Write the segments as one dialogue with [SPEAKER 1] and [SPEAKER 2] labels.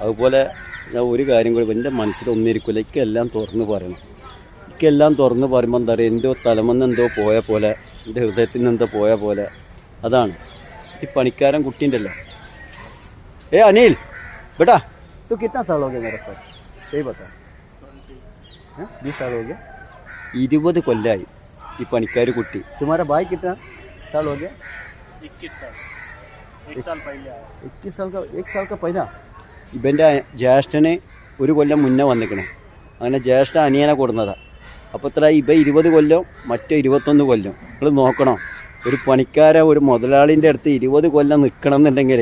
[SPEAKER 1] അതുപോലെ ഞാൻ ഒരു കാര്യം കൂടി എൻ്റെ മനസ്സിൽ ഒന്നിരിക്കില്ല എനിക്കെല്ലാം തുറന്ന് പറയണം എനിക്കെല്ലാം തുറന്ന് പറയുമ്പോൾ എന്താ പറയുക എന്തോ തലമെന്ന് എന്തോ പോയ പോലെ എൻ്റെ ഹൃദയത്തിൽ നിന്ന് എന്തോ പോയ പോലെ അതാണ് ഈ പണിക്കാരൻ കുട്ടീൻ്റെ ए अनिल बेटा तू कितना साल हो गया मेरे साथ सही बता हाँ? बीस साल हो गया ഇരുപത് കൊല്ലായി ഈ പണിക്കാർ കുട്ടി തുമാര ബായ് കിട്ടാ സാൾ ഹോ ഗയ
[SPEAKER 2] इक्कीस साल एक साल पहले आया
[SPEAKER 1] ഇക്കിസ് സാൽ എക് സാൽ കാ പൈന ഇവന്റെ ജ്യേഷ്ഠന് ഒരു കൊല്ലം മുന്നേ വന്നിക്കണേ. അങ്ങനെ ജ്യേഷ്ഠ അനിയനെ കൊടുന്നതാണ് അപ്പോൾ ഇത്ര ഇവ ഇരുപത് കൊല്ലം മറ്റേ ഇരുപത്തൊന്ന് കൊല്ലം. നിങ്ങൾ നോക്കണം. ഒരു പണിക്കാരെ ഒരു മുതലാളിന്റെ അടുത്ത് ഇരുപത് കൊല്ലം നിൽക്കണം എന്നുണ്ടെങ്കിൽ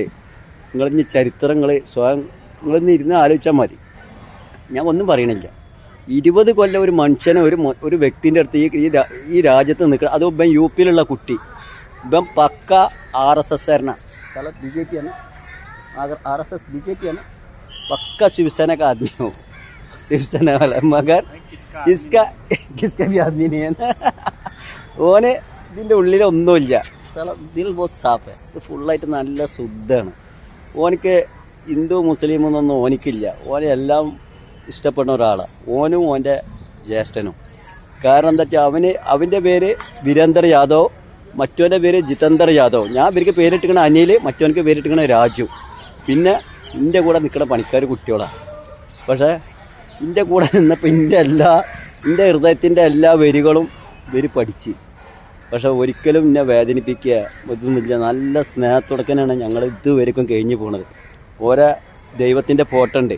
[SPEAKER 1] നിങ്ങളിന്ന് ചരിത്രങ്ങൾ സ്വയം നിങ്ങളിന്ന് ഇരുന്ന് ആലോചിച്ചാൽ മതി. ഞാൻ ഒന്നും പറയണില്ല. ഇരുപത് കൊല്ലം ഒരു മനുഷ്യനെ ഒരു ഒരു വ്യക്തിന്റെ അടുത്ത് ഈ ഈ രാജ്യത്ത് നിൽക്കണം അതും ഇപ്പം യു പിയിലുള്ള കുട്ടി. ഇപ്പം പക്ക ആർ എസ് എസ് കാരണ ബി ജെ പി ആണ്. अगर आरएसएस बीजेपी है ना पक्का शिवसेना का आदमी हो शिवसेना वाला मगर इसका किसका भी आदमी नहीं है ना ഓന് ഇതിൻ്റെ ഉള്ളിലൊന്നുമില്ല സ്ഥല ദിൽ ബോത്ത് സാഫ് ഇത് ഫുള്ളായിട്ട് നല്ല ശുദ്ധമാണ് ഓനിക്ക് ഹിന്ദു മുസ്ലിം എന്നൊന്നും ഓനിക്കില്ല ഓനെ എല്ലാം ഇഷ്ടപ്പെടുന്ന ഒരാളാണ് ഓനും ഓൻ്റെ ജ്യേഷ്ഠനും കാരണം എന്താ വെച്ചാൽ അവന് അവൻ്റെ പേര് വീരേന്ദർ യാദവ് മറ്റവൻ്റെ പേര് ജിതേന്ദർ യാദവ് ഞാൻ ഇവർക്ക് പേരിട്ടിക്കണ അനിൽ മറ്റവനക്ക് പേരിട്ടിക്കണ രാജു പിന്നെ എന്റെ കൂടെ നിൽക്കുന്ന പണിക്കാർ കുട്ടികളാണ് പക്ഷേ എന്റെ കൂടെ നിന്നപ്പോൾ എന്റെ എല്ലാ എന്റെ ഹൃദയത്തിന്റെ എല്ലാ വരികളും ഇവർ പഠിച്ച്. പക്ഷേ ഒരിക്കലും എന്നെ വേദനിപ്പിക്കുക ഇതൊന്നുമില്ല. നല്ല സ്നേഹത്തുടക്കനാണ് ഞങ്ങൾ ഇതുവരെക്കും കഴിഞ്ഞു പോണത്. ഓരോ ദൈവത്തിന്റെ ഫോട്ടോ ഉണ്ട്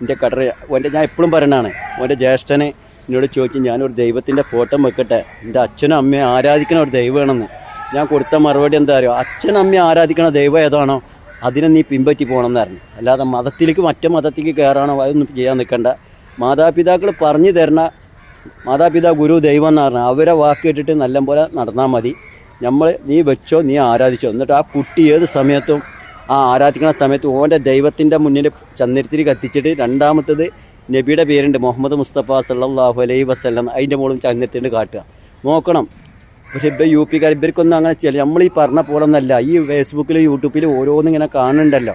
[SPEAKER 1] എന്റെ കടർ ഓന്റെ ഞാൻ എപ്പോഴും പറയണതാണ് ഓന്റെ ജ്യേഷ്ഠനെ എന്നോട് ചോദിച്ചു ഞാനൊരു ദൈവത്തിന്റെ ഫോട്ടോ വെക്കട്ടെ. എന്റെ അച്ഛനും അമ്മയും ആരാധിക്കണ ഒരു ദൈവമാണെന്ന്. ഞാൻ കൊടുത്ത മറുപടി എന്താ അറിയോ? അച്ഛനും അമ്മയും ആരാധിക്കണ ദൈവം ഏതാണോ? അതിനെ നീ പിൻപറ്റി പോകണമെന്ന് പറഞ്ഞു. അല്ലാതെ മതത്തിലേക്ക് മറ്റേ മതത്തിലേക്ക് കയറാനോ അതൊന്നും ചെയ്യാൻ നിൽക്കണ്ട. മാതാപിതാക്കൾ പറഞ്ഞു തരണ. മാതാപിതാ ഗുരു ദൈവം എന്ന് പറഞ്ഞാൽ അവരെ വാക്കിട്ടിട്ട് നല്ല നല്ലപോലെ നടന്നാൽ മതി. നമ്മൾ നീ വെച്ചോ നീ ആരാധിച്ചോ. എന്നിട്ട് ആ കുട്ടി ഏത് സമയത്തും ആ ആരാധിക്കുന്ന സമയത്ത് ഓന്റെ ദൈവത്തിന്റെ മുന്നിൽ ചന്ദ്രത്തിരി കത്തിച്ചിട്ട് രണ്ടാമത്തത് നബിയുടെ പേരുണ്ട് മുഹമ്മദ് മുസ്തഫ സല്ലാഹു അലൈ വസ്ലം അതിന്റെ മുകളിൽ ചന്ദ്രത്തിന്റെ കാട്ടുക. നോക്കണം. പക്ഷെ ഇപ്പം യു പിക്കാർ ഇവർക്കൊന്നും അങ്ങനെ ചില നമ്മൾ ഈ പറഞ്ഞ പോലെ ഒന്നല്ല ഈ ഫേസ്ബുക്കിലും യൂട്യൂബിലും ഓരോന്നും ഇങ്ങനെ കാണുന്നുണ്ടല്ലോ.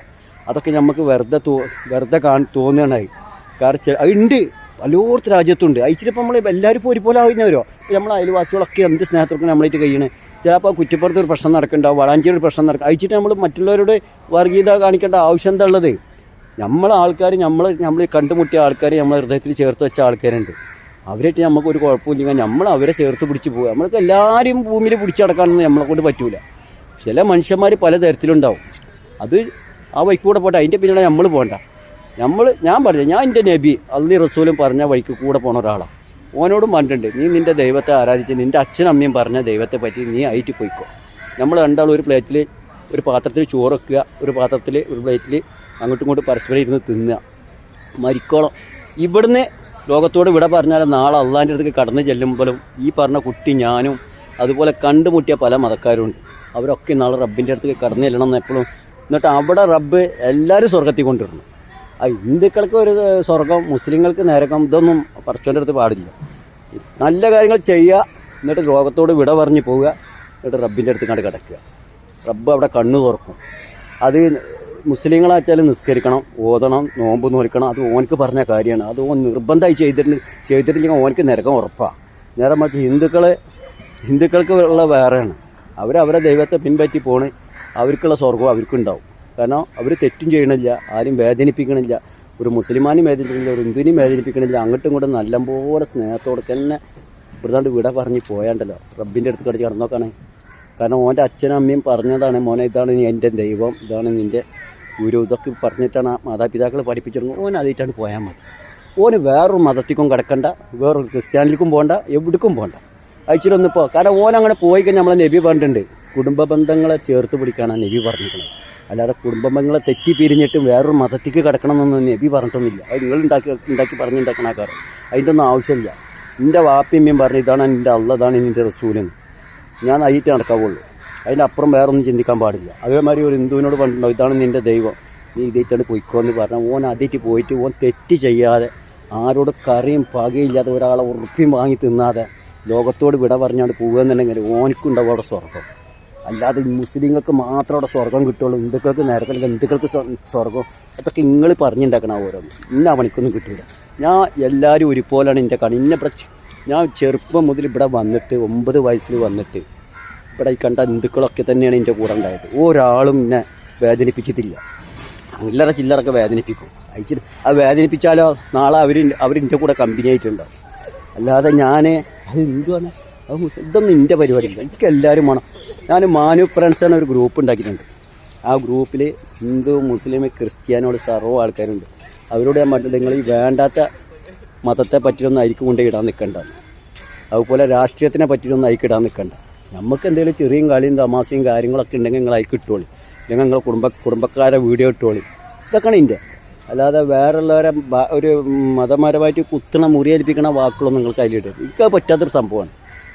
[SPEAKER 1] അതൊക്കെ നമുക്ക് വെറുതെ തോ വെറുതെ കാണ തോന്നുകയാണായി കാരണം ചില ഉണ്ട് പലോർത്ത് രാജ്യത്തുണ്ട്. അയച്ചിട്ടിപ്പോൾ നമ്മൾ എല്ലാവരും ഇപ്പോൾ ഒരുപോലെ ആകുന്നവരോ ഇപ്പോൾ നമ്മൾ അയൽവാസികളൊക്കെ എന്ത് സ്നേഹത്തോടൊക്കെ നമ്മളായിട്ട് കഴിയണേ. ചിലപ്പോൾ കുറ്റിപ്പുറത്ത് ഒരു പ്രശ്നം നടക്കുന്നുണ്ടാവും വളാഞ്ചേരി ഒരു പ്രശ്നം നടക്കും അയച്ചിട്ട് നമ്മൾ മറ്റുള്ളവരോട് വർഗീയത കാണിക്കേണ്ട ആവശ്യം എന്താ ഉള്ളത്? നമ്മളെ ആൾക്കാർ നമ്മൾ നമ്മൾ കണ്ടുമുട്ടിയ ആൾക്കാർ നമ്മളെ ഹൃദയത്തിൽ ചേർത്ത് വെച്ച ആൾക്കാരുണ്ട്. അവരായിട്ട് നമുക്ക് ഒരു കുഴപ്പമില്ലെങ്കിൽ നമ്മൾ അവരെ ചേർത്ത് പിടിച്ച് പോകുക നമ്മൾക്ക് എല്ലാവരും ഭൂമിയിൽ പിടിച്ചടക്കാനൊന്നും നമ്മളെ കൊണ്ട് പറ്റൂല. ചില മനുഷ്യന്മാർ പലതരത്തിലുണ്ടാവും അത് ആ വഴിക്കൂടെ പോട്ടെ. അതിന്റെ പിന്നാലെ നമ്മൾ പോകണ്ട നമ്മൾ ഞാൻ പറഞ്ഞു ഞാൻ എന്റെ നബി അള്ളി റസൂലും പറഞ്ഞ വഴിക്ക് കൂടെ പോണ ഒരാളാണ് ഓനോടും പറഞ്ഞിട്ടുണ്ട് നീ നിന്റെ ദൈവത്തെ ആരാധിച്ച് നിന്റെ അച്ഛനും അമ്മയും പറഞ്ഞ ദൈവത്തെ പറ്റി നീ ആയിട്ട് പോയിക്കോ. നമ്മൾ രണ്ടാളും ഒരു പ്ലേറ്റിൽ ഒരു പാത്രത്തിൽ ചോറ് വെക്കുക ഒരു പാത്രത്തിൽ ഒരു പ്ലേറ്റിൽ അങ്ങോട്ടും ഇങ്ങോട്ടും പരസ്പരം ഇരുന്ന് തിന്നുക. മരിക്കോളം. ഇവിടുന്ന് ലോകത്തോട് വിട പറഞ്ഞാൽ നാളെ അള്ളാന്റെ അടുത്തേക്ക് കടന്നു ചെല്ലുമ്പോഴും ഈ പറഞ്ഞ കുട്ടി ഞാനും അതുപോലെ കണ്ടുമുട്ടിയ പല മതക്കാരുണ്ട്. അവരൊക്കെ നാളെ റബ്ബിന്റെ അടുത്ത് കടന്നു ചെല്ലണം എന്ന് എപ്പോഴും എന്നിട്ട് അവിടെ റബ്ബ് എല്ലാവരും സ്വർഗത്തിൽ കൊണ്ടുവരണം. ആ ഹിന്ദുക്കൾക്ക് ഒരു സ്വർഗം മുസ്ലിങ്ങൾക്ക് നരകം ഇതൊന്നും പറച്ചോന്റെ അടുത്ത് പാടില്ല. നല്ല കാര്യങ്ങൾ ചെയ്യുക എന്നിട്ട് ലോകത്തോട് വിട പറഞ്ഞ് പോവുക എന്നിട്ട് റബ്ബിന്റെ അടുത്ത് കണ്ട് കിടക്കുക. റബ്ബ് അവിടെ കണ്ണു തുറക്കും. അത് മുസ്ലിങ്ങളാച്ചാൽ നിസ്കരിക്കണം ഓതണം നോമ്പ് നോക്കണം അത് ഓനക്ക് പറഞ്ഞ കാര്യമാണ്. അത് ഓൻ നിർബന്ധമായി ചെയ്തിട്ട് ചെയ്തിട്ടില്ലെങ്കിൽ ഓനക്ക് നരകം ഉറപ്പാണ് നേരെ മറിച്ച് ഹിന്ദുക്കൾ ഹിന്ദുക്കൾക്ക് ഉള്ള വേറെയാണ്. അവരവരെ ദൈവത്തെ പിൻപറ്റി പോണ് അവർക്കുള്ള സ്വർഗം അവർക്കുണ്ടാവും. കാരണം അവർ തെറ്റും ചെയ്യണില്ല ആരും വേദനിപ്പിക്കണില്ല ഒരു മുസ്ലിമാനും വേദനിപ്പിക്കണില്ല ഒരു ഹിന്ദുവിനും വേദനിപ്പിക്കണില്ല അങ്ങോട്ടും ഇങ്ങോട്ടും നല്ലപോലെ സ്നേഹത്തോടെ തന്നെ ഇവിടുന്നാണ്ട് വിട പറഞ്ഞ് പോയാണ്ടല്ലോ. റബ്ബിന്റെ അടുത്ത് കടിച്ച് കടന്നോക്കാണേ കാരണം ഓന്റെ അച്ഛനും അമ്മയും പറഞ്ഞതാണ് മോനെ ഇതാണ് എന്റെ ദൈവം ഇതാണ് നിന്റെ ഗുരു ഇതൊക്കെ പറഞ്ഞിട്ടാണ് മാതാപിതാക്കൾ പഠിപ്പിച്ചിരുന്നത്. ഓൻ അതിട്ടാണ് പോയാൽ മതി. ഓന് വേറൊരു മതത്തിക്കും കിടക്കണ്ട വേറൊരു ക്രിസ്ത്യാനിലേക്കും പോകണ്ട എവിടേക്കും പോകണ്ട. അയച്ചിട്ടൊന്നും ഇപ്പോൾ കാരണം ഓൻ അങ്ങനെ പോയി കഴിഞ്ഞാൽ നമ്മളെ നബി പറഞ്ഞിട്ടുണ്ട്. കുടുംബ ബന്ധങ്ങളെ ചേർത്ത് പിടിക്കാനാണ് നബി പറഞ്ഞിരിക്കുന്നത്. അല്ലാതെ കുടുംബ ബന്ധങ്ങളെ തെറ്റി പിരിഞ്ഞിട്ടും വേറൊരു മതത്തിക്ക് കിടക്കണമെന്നൊന്നും നബി പറഞ്ഞിട്ടൊന്നുമില്ല. അത് നിങ്ങൾ ഉണ്ടാക്കി ഉണ്ടാക്കി പറഞ്ഞുണ്ടാക്കണ ആൾക്കാർ അതിന്റെ ഒന്നും ആവശ്യമില്ല. എന്റെ വാപ്പിയമ്മയും പറഞ്ഞു ഇതാണ് എന്റെ അള്ളതാണ് എന്റെ റസൂലെന്ന്. ഞാൻ അയ്യറ്റ് നടക്കാവുള്ളൂ. അതിന്റെ അപ്പുറം വേറെ ഒന്നും ചിന്തിക്കാൻ പാടില്ല. അതേമാതിരി ഒരു ഹിന്ദുവിനോട് പറഞ്ഞിട്ടുണ്ടോ ഇതാണ് നിന്റെ ദൈവം. നീ ഇതേറ്റാണ് പോയിക്കോ എന്ന് പറഞ്ഞാൽ ഓൻ അതിറ്റ് പോയിട്ട് ഓൻ തെറ്റ് ചെയ്യാതെ ആരോട് കറിയും പകയില്ലാതെ ഒരാളെ ഉറപ്പിയും വാങ്ങി തിന്നാതെ ലോകത്തോട് വിട പറഞ്ഞാണ്ട് പോകുകയെന്നുണ്ടെങ്കിൽ ഓനിക്കുണ്ടാവും അവിടെ സ്വർഗം. അല്ലാതെ മുസ്ലിങ്ങൾക്ക് മാത്രം അവിടെ സ്വർഗം കിട്ടുള്ളൂ. ഹിന്ദുക്കൾക്ക് നേരത്തെ ഹിന്ദുക്കൾക്ക് സ്വ- സ്വർഗം അതൊക്കെ നിങ്ങൾ പറഞ്ഞുണ്ടാക്കണ ഓരോന്ന്. ഇന്ന പണിക്കൊന്നും കിട്ടില്ല ഞാൻ എല്ലാവരും ഒരുപോലെയാണ് എന്റെ കണി ഇന്നെ ഞാൻ ചെറുപ്പം മുതൽ ഇവിടെ വന്നിട്ട് ഒമ്പത് വയസ്സിൽ വന്നിട്ട് ഇവിടെ ഈ കണ്ട ഹിന്ദുക്കളൊക്കെ തന്നെയാണ് എന്റെ കൂടെ ഉണ്ടായത്. ഒരാളും എന്നെ വേദനിപ്പിച്ചിട്ടില്ല. ചില്ലറ ചില്ലറൊക്കെ വേദനിപ്പിക്കും. അയച്ചിട്ട് ആ വേദനിപ്പിച്ചാലോ നാളെ അവർ അവരെന്റെ കൂടെ കമ്പനി ആയിട്ടുണ്ടാവും. അല്ലാതെ ഞാൻ അത് ഹിന്ദുവാണ് അത് ഇതൊന്നും എന്റെ പരിപാടിയില്ല. എനിക്ക് എല്ലാവരും വേണം. ഞാൻ മാനു ഫ്രണ്ട്സ് എന്ന ഒരു ഗ്രൂപ്പ് ഉണ്ടാക്കിയിട്ടുണ്ട്. ആ ഗ്രൂപ്പിൽ ഹിന്ദു മുസ്ലിം ക്രിസ്ത്യാനോട് സർവ ആൾക്കാരുണ്ട്. അവരോട് ഞാൻ പറഞ്ഞിട്ട് നിങ്ങൾ ഈ വേണ്ടാത്ത മതത്തെ പറ്റിയൊന്നും അരിക്ക് കൊണ്ടേ ഇടാൻ നിൽക്കണ്ട അതുപോലെ രാഷ്ട്രീയത്തിനെ പറ്റിയൊന്നും അയക്ക് ഇടാൻ നിൽക്കണ്ട നമുക്ക് എന്തെങ്കിലും ചെറിയ കളിയും തമാശയും കാര്യങ്ങളൊക്കെ ഉണ്ടെങ്കിൽ നിങ്ങൾ അയക്ക് ഇട്ടോളി അല്ലെങ്കിൽ നിങ്ങളെ കുടുംബ കുടുംബക്കാരെ വീഡിയോ ഇട്ടോളി. ഇതൊക്കെയാണ് ഇതിന്റെ അല്ലാതെ വേറെയുള്ളവരെ ഒരു മതപരമായിട്ട് കുത്തണ മുറിയേൽപ്പിക്കണ വാക്കുകളൊന്നും നിങ്ങൾക്ക് അതിലിട്ട് എനിക്ക് പറ്റാത്തൊരു സംഭവമാണ്.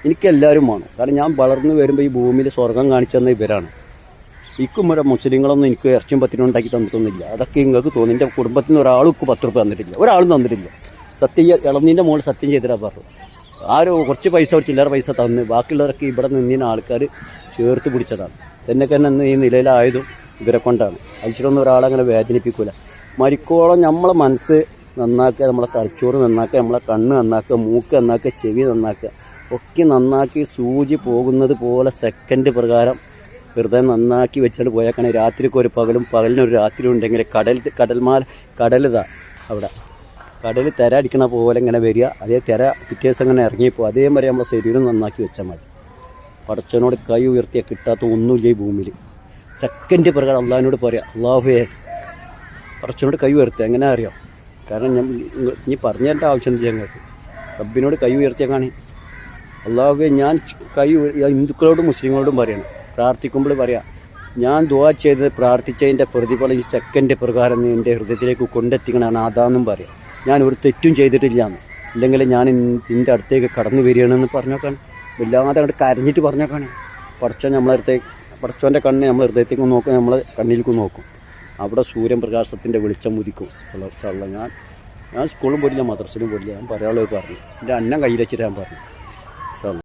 [SPEAKER 1] എനിക്ക് എല്ലാവരും വേണം. കാരണം ഞാൻ വളർന്നു വരുമ്പോൾ ഈ ഭൂമിയിൽ സ്വർഗം കാണിച്ചു തന്ന ഇവരാണ്. ഇക്കും ഇവിടെ മുസ്ലിങ്ങളൊന്നും എനിക്ക് ഇറച്ചും പത്തിനും ഉണ്ടാക്കി തന്നിട്ടൊന്നുമില്ല. അതൊക്കെ നിങ്ങൾക്ക് തോന്നി. എന്റെ കുടുംബത്തിൽ നിന്ന് ഒരാൾക്ക് പത്ത് റുപ്യ തന്നിട്ടില്ല. ഒരാളും തന്നിട്ടില്ല. സത്യം ഇളനീന്റെ മുകളിൽ സത്യം ചെയ്തിട്ടാണ് പറഞ്ഞു ആരോ കുറച്ച് പൈസ ഒരു ചില്ലറ പൈസ തന്ന്. ബാക്കിയുള്ളവരൊക്കെ ഇവിടെ നിന്നിന് ആൾക്കാർ ചേർത്ത് പിടിച്ചതാണ്. എന്നൊക്കെ തന്നെ ഈ നിലയിലായതും ഇവരെ കൊണ്ടാണ്. അയച്ചിട്ടൊന്നും ഒരാളങ്ങനെ വേദനിപ്പിക്കൂല. മരിക്കോളം നമ്മളെ മനസ്സ് നന്നാക്കുക നമ്മളെ തലച്ചോറ് നന്നാക്കുക നമ്മളെ കണ്ണ് നന്നാക്കുക മൂക്ക് നന്നാക്കുക ചെവി നന്നാക്കുക ഒക്കെ നന്നാക്കി സൂചി പോകുന്നത് പോലെ സെക്കൻഡ് പ്രകാരം വെറുതെ നന്നാക്കി വെച്ചിട്ട് പോയാൽ രാത്രിക്ക് ഒരു പകലും പകലിനൊരു രാത്രി ഉണ്ടെങ്കിൽ കടൽ കടൽമാൽ കടലിതാ അവിടെ. കടൽ തിര അടിക്കണ പോലെ ഇങ്ങനെ വരിക. അതേ തിര പിറ്റേ ദിവസം ഇങ്ങനെ ഇറങ്ങിപ്പോൾ അതേമാതിരി നമ്മളെ ശരീരം നന്നാക്കി വെച്ചാൽ മതി. പടച്ചവനോട് കൈ ഉയർത്തിയാൽ കിട്ടാത്ത ഒന്നുമില്ല ഈ ഭൂമിയിൽ. സെക്കൻഡ് പ്രകാരം അള്ളാഹിനോട് പറയാം അള്ളാഹുയെ പടച്ചവനോട് കൈ ഉയർത്തുക എങ്ങനെ അറിയാം? കാരണം ഞാൻ ഇനി പറഞ്ഞതിന്റെ ആവശ്യം എന്താ ഞങ്ങൾക്ക് റബ്ബിനോട് കൈ ഉയർത്തിയാൽ കാണി. അള്ളാഹുവെ ഞാൻ കൈ ഹിന്ദുക്കളോടും മുസ്ലിങ്ങളോടും പറയണം. പ്രാർത്ഥിക്കുമ്പോൾ പറയാം ഞാൻ ദുവാ ചെയ്ത് പ്രാർത്ഥിച്ചതിന്റെ പ്രതിഫലം ഈ സെക്കൻഡ് പ്രകാരം എന്റെ ഹൃദയത്തിലേക്ക് കൊണ്ടെത്തിക്കണമെന്ന് അതാന്നും പറയാം. ഞാൻ ഒരു തെറ്റും ചെയ്തിട്ടില്ല എന്ന് ഇല്ലെങ്കിൽ ഞാൻ നിന്റെ അടുത്തേക്ക് കടന്നു വരികയാണെന്ന് പറഞ്ഞേക്കാണ്. വല്ലാതെ അങ്ങോട്ട് കരഞ്ഞിട്ട് പറഞ്ഞേക്കാണ്. പടച്ചോൻ നമ്മളെ അടുത്തേക്ക് പടച്ചോന്റെ കണ്ണ് നമ്മളെ ഹൃദയത്തേക്ക് നോക്കും നമ്മൾ കണ്ണിലേക്ക് നോക്കും. അവിടെ സൂര്യൻ പ്രകാശത്തിന്റെ വെളിച്ചം ഉദിക്കും. സല ഞാൻ ഞാൻ സ്കൂളിലും പോയില്ല മദ്രസയിലും പോയില്ല ഞാൻ പറയാനുള്ളത് പറഞ്ഞു. എന്റെ അന്നം കയ്യിൽ വെച്ചിട്ട് ഞാൻ പറഞ്ഞു. സല.